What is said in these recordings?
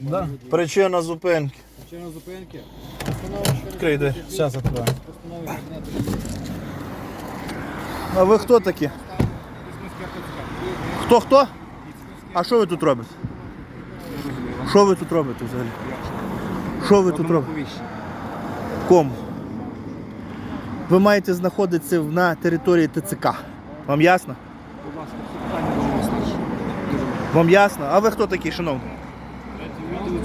Да. Причина зупинки. Причина зупинки. Відкрий, де. Зараз Міністрів. А ви хто такі? Хто хто? А що ви тут робите? Що ви тут робите взагалі? Що ви тут робите? Кому? Ви маєте знаходитися на території ТЦК. Вам ясно? Будь ласка, всі питання до вас теж. Вам ясно? А ви хто такий, шановний?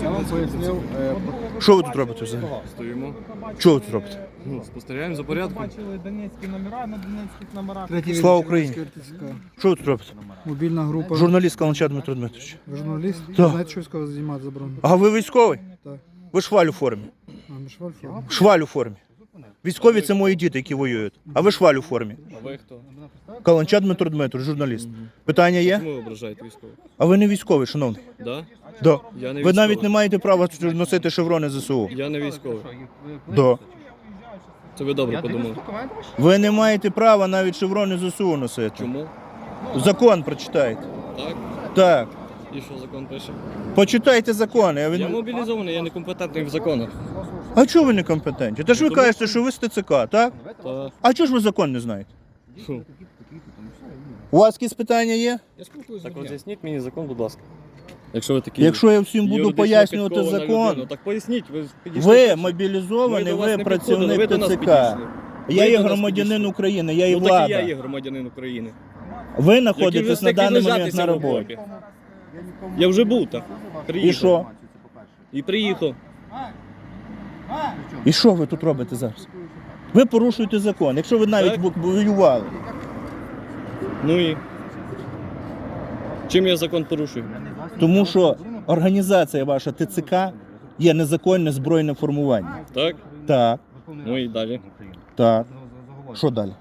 Я вам пояснив. е, Що ви тут робите взагалі? Стоїмо. Що ви тут робите? Ну, спостерігаємо за порядком. Бачили донецькі номера на донецьких номерах. Третій Слава Україні. Що ви тут робите? Мобільна група. Журналіст Каланча Дмитро Дмитрович. Ви журналіст? Так. Знаєте, що військово знімати заборонено? А ви військовий? Так. Ви шваль у формі. А, ми ж в Альфа. Шваль у формі. Військові це мої діти, які воюють. А ви шваль у формі. А ви хто? Каланча Дмитро Дмитрович, журналіст. Питання є? Чому ви ображаєте військових? А ви не військовий, шановний. Да? Да. Я не Ви військовий. навіть не маєте права носити шеврони ЗСУ. Я не військовий. Да. Це ви добре подумали. Ви не маєте права навіть шеврони ЗСУ носити. Чому? Закон прочитайте. Так? Так. І що закон пише? Почитайте закони. А, Я ви... мобілізований, я некомпетентний в законах. а чого ви не компетентні? Та ж ви Тому кажете, що ви з ТЦК, так? Та, А чого ж ви закон не знаєте? фу. У вас якісь питання є? Так роз'ясніть мені закон, будь ласка. Якщо ви такі. Якщо я всім буду юридично пояснювати підкована закон, людина, так поясніть, ви підійшли. ви перші. Ми мобілізований, до вас ви не підходили, працівник до нас ТЦК. підійшли. Я є до нас громадянин підійшли. України, я є Ну так і влада. я є громадянин України. Ви знаходитесь на даний момент на роботі. Я вже був там. Приїхав. І що? І приїхав. І що ви тут робите зараз? Ви порушуєте закон, якщо ви навіть Так. воювали. Ну і. Чим я закон порушую? Тому що організація ваша ТЦК є незаконне збройне формування. Так? Так, Ну і далі. так. Що далі?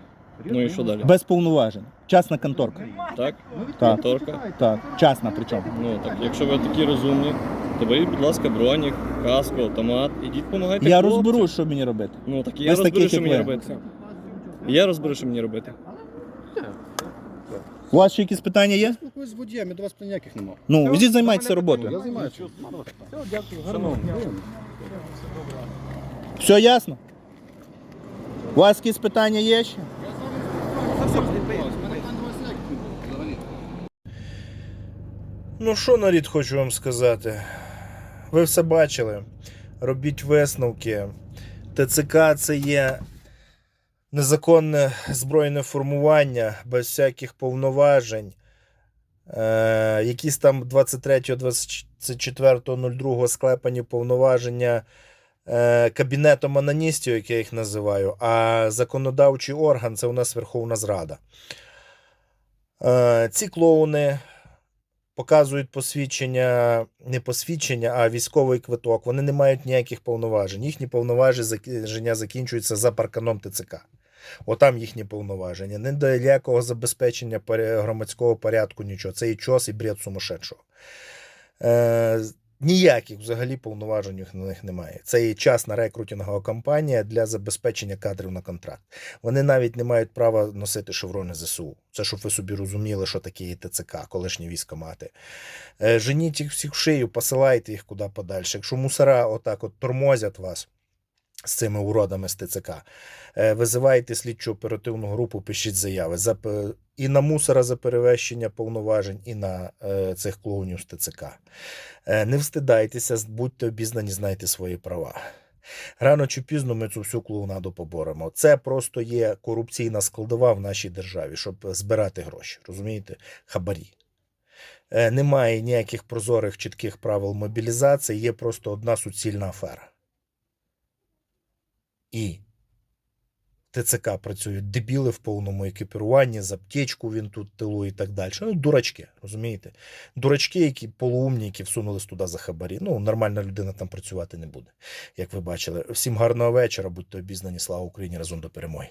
Ну і що далі? Без повноважень. Частна конторка. Так? Так, Конторка. так. Частна причому. Ну так, якщо ви такі розумні, то беріть, будь ласка, бронік, каску, автомат, ідіть допомагайте. Я хлопцям. розберусь, що мені робити. Ну так і я з розберу, таких, що як мені ви. робити. І Я розберу, що мені робити. У вас ще якісь питання є? Спілкуюсь з водієм, я до вас ніяких немає. Ну, ідіть займайтеся роботою. Я займаюся. Все ясно? У вас якісь питання є ще? Ну що, нарід, хочу вам сказати. Ви все бачили. Робіть висновки. ТЦК це є незаконне збройне формування без всяких повноважень. Е, якісь там 23-24.02 склепані повноваження е, кабінетом аноністів, як я їх називаю, а законодавчий орган це у нас Верховна Зрада. Е, ці клоуни показують посвідчення, не посвідчення, а військовий квиток. Вони не мають ніяких повноважень. Їхні повноваження закінчуються за парканом ТЦК. Отам їхні повноваження. Не до ніякого забезпечення громадського порядку, нічого. Це і чос, і бред сумасшедшого. Е, ніяких взагалі повноважень на них немає. Це і частна рекрутингова кампанія для забезпечення кадрів на контракт. Вони навіть не мають права носити шеврони ЗСУ. Це щоб ви собі розуміли, що таке є ТЦК, колишні військомати. Е, женіть їх всіх в шию, посилайте їх куди подальше. Якщо мусора отак от тормозять вас з цими уродами з ТЦК, е, визивайте слідчу оперативну групу, пишіть заяви. За, п- і на мусора за перевищення повноважень, і на е, цих клоунів з ТЦК. Е, Не встидайтеся, будьте обізнані, знайте свої права. Рано чи пізно ми цю всю клоунаду поборемо. Це просто є корупційна складова в нашій державі, щоб збирати гроші. Розумієте? Хабарі. Е, Немає ніяких прозорих чітких правил мобілізації, є просто одна суцільна афера. І ТЦК працюють дебіли в повному екіпіруванні, з аптечку він тут тилу і так далі. Ну, дурачки, розумієте? Дурачки, які полуумні, які всунулись туди за хабарі. Ну, нормальна людина там працювати не буде, як ви бачили. Всім гарного вечора, будьте обізнані. Слава Україні! Разом до перемоги.